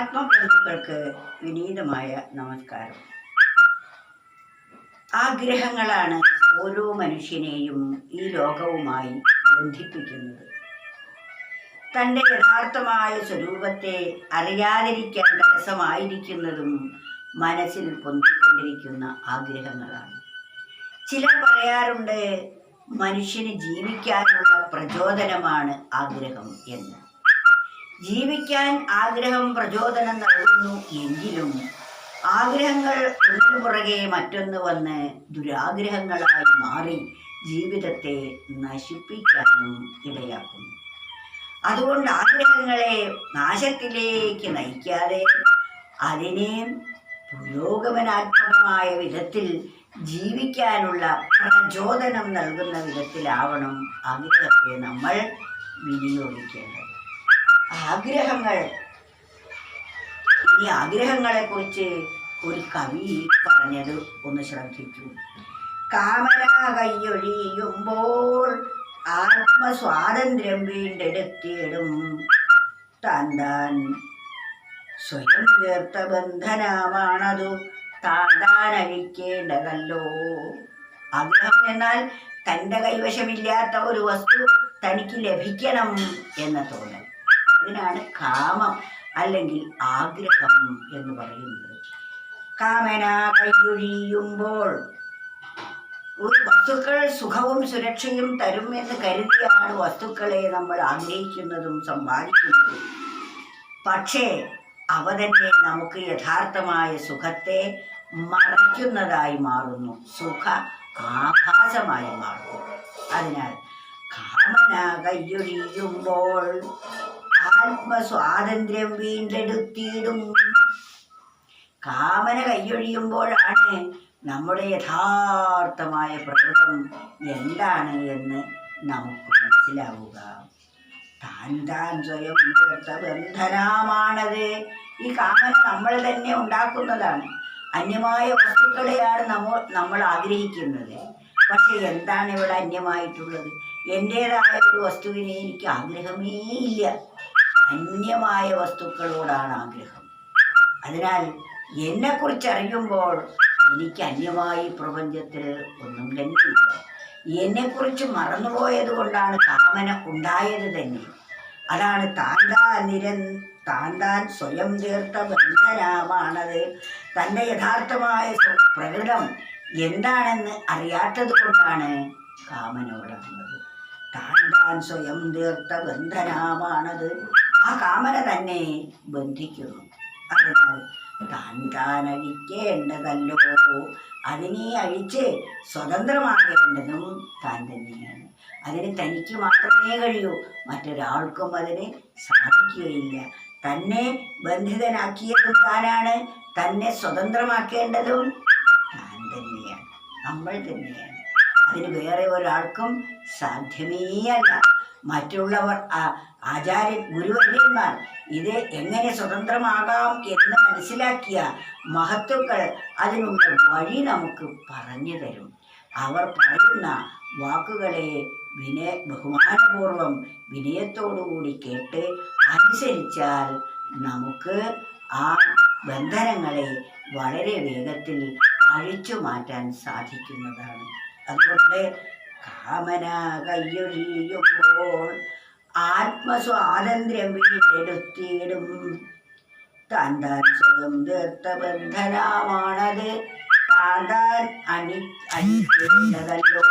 ആത്മബന്ധുക്കൾക്ക് വിനീതമായ നമസ്കാരം. ആഗ്രഹങ്ങളാണ് ഓരോ മനുഷ്യനെയും ഈ ലോകവുമായി ബന്ധിപ്പിക്കുന്നത്. തന്റെ യഥാർത്ഥമായ സ്വരൂപത്തെ അറിയാതിരിക്കാൻ തടസ്സമായിരിക്കുന്നതും മനസ്സിൽ പൊന്തിക്കൊണ്ടിരിക്കുന്ന ആഗ്രഹങ്ങളാണ്. ചിലർ പറയാറുണ്ട് മനുഷ്യന് ജീവിക്കാനുള്ള പ്രചോദനമാണ് ആഗ്രഹം എന്ന്. ജീവിക്കാൻ ആഗ്രഹം പ്രചോദനം നൽകുന്നു എങ്കിലും ആഗ്രഹങ്ങൾ ഒന്നിനു പുറകെ മറ്റൊന്ന് വന്ന് ദുരാഗ്രഹങ്ങളായി മാറി ജീവിതത്തെ നശിപ്പിക്കാനും ഇടയാക്കുന്നു. അതുകൊണ്ട് ആഗ്രഹങ്ങളെ നാശത്തിലേക്ക് നയിക്കാതെ അതിനെ പുരോഗമനാത്മകമായ വിധത്തിൽ ജീവിക്കാനുള്ള പ്രചോദനം നൽകുന്ന വിധത്തിലാവണം ആഗ്രഹത്തെ നമ്മൾ വിനിയോഗിക്കേണ്ടത്. ആഗ്രഹങ്ങൾ. ഈ ആഗ്രഹങ്ങളെ കുറിച്ച് ഒരു കവി പറഞ്ഞത് ഒന്ന് ശ്രദ്ധിക്കൂ. കാമന കൈയൊഴിയുമ്പോൾ ആത്മസ്വാതന്ത്ര്യം വീണ്ടെടുത്തിടും. താൻ താൻ സ്വയം ചേർത്ത ബന്ധനമാണതു താൻ താൻ അഴിക്കേണ്ടതല്ലോ. ആഗ്രഹം എന്നാൽ തന്റെ കൈവശമില്ലാത്ത ഒരു വസ്തു തനിക്ക് ലഭിക്കണം എന്ന തോന്നൽ. അതിനാണ് കാമം അല്ലെങ്കിൽ ആഗ്രഹം എന്ന് പറയുന്നത്. കാമന കൈയൊഴിയുമ്പോൾ ഒരു വസ്തുക്കൾ സുഖവും സുരക്ഷയും തരും എന്ന് കരുതിയാണ് വസ്തുക്കളെ നമ്മൾ ആഗ്രഹിക്കുന്നതും സമ്പാദിക്കുന്നതും. പക്ഷേ അവ തന്നെ നമുക്ക് യഥാർത്ഥമായ സുഖത്തെ മറയ്ക്കുന്നതായി മാറുന്നു. സുഖ ആഭാസമായി മാറുന്നു. അതിനാൽ കാമന കൈയൊഴിയുമ്പോൾ ആത്മസ്വാതന്ത്ര്യം വീണ്ടെടുത്തിടും. കാമന കൈയൊഴിയുമ്പോഴാണ് നമ്മുടെ യഥാർത്ഥമായ പ്രകൃതം എന്താണ് എന്ന് നമുക്ക് മനസ്സിലാവുക. താൻ താൻ സ്വയം ചേർത്ത ബന്ധനമാണത്. ഈ കാമന നമ്മൾ തന്നെ ഉണ്ടാക്കുന്നതാണ്. അന്യമായ വസ്തുക്കളെയാണ് നമ്മൾ നമ്മൾ ആഗ്രഹിക്കുന്നത്. പക്ഷെ എന്താണ് ഇവിടെ അന്യമായിട്ടുള്ളത്? എന്റേതായ ഒരു വസ്തുവിനെ എനിക്ക് ആഗ്രഹമേ ഇല്ല. അന്യമായ വസ്തുക്കളോടാണ് ആഗ്രഹം. അതിനാൽ എന്നെക്കുറിച്ച് അറിയുമ്പോൾ എനിക്ക് അന്യമായി പ്രപഞ്ചത്തിൽ ഒന്നും തന്നെയില്ല എന്നെക്കുറിച്ച് മറന്നുപോയത് കൊണ്ടാണ് കാമന ഉണ്ടായത് തന്നെ. അതാണ് താന്താ നിരൻ താൻ താൻ സ്വയം ചേർത്ത ബന്ധനമാണത്. തന്റെ യഥാർത്ഥമായ പ്രകടം എന്താണെന്ന് അറിയാത്തത് കൊണ്ടാണ് കാമനോടാകുന്നത് താൻ താൻ സ്വയം തീർത്ത ബന്ധനമാണത്. ആ കാമന തന്നെ ബന്ധിക്കുന്നു. അതിനാൽ താൻ താൻ അഴിക്കേണ്ടതല്ലോ അതിനെ അഴിച്ച് സ്വതന്ത്രമാകേണ്ടതും താൻ തന്നെയാണ് അതിന് തനിക്ക് മാത്രമേ കഴിയൂ. മറ്റൊരാൾക്കും അതിന് സാധിക്കുകയില്ല. തന്നെ ബന്ധിതനാക്കിയതും താനാണ്. തന്നെ സ്വതന്ത്രമാക്കേണ്ടതും താൻ തന്നെയാണ്. നമ്മൾ തന്നെയാണ്. അതിന് വേറെ ഒരാൾക്കും സാധ്യമേ അല്ല മറ്റുള്ളവർ ആചാര്യൻ ആചാര്യ ഗുരുവര്യന്മാർ ഇത് എങ്ങനെ സ്വതന്ത്രമാകാം എന്ന് മനസ്സിലാക്കിയ മഹത്തുക്കൾ അതിനുള്ള വഴി നമുക്ക് പറഞ്ഞു തരും. അവർ പറയുന്ന വാക്കുകളെ വിനയ ബഹുമാനപൂർവം വിനയത്തോടുകൂടി കേട്ട് അനുസരിച്ചാൽ നമുക്ക് ആ ബന്ധനങ്ങളെ വളരെ വേഗത്തിൽ അഴിച്ചു മാറ്റാൻ സാധിക്കുന്നതാണ്. അതുകൊണ്ട് കാമന കയ്യൊഴിയുമ്പോൾ ആത്മസ്വാതന്ത്ര്യം വീണ്ടെടുത്തിടും. താൻ താൻ സ്വയം തീർത്ത ബന്ധനമാണത് താൻ താൻ അണി അണിക്കേണ്ടതല്ലോ.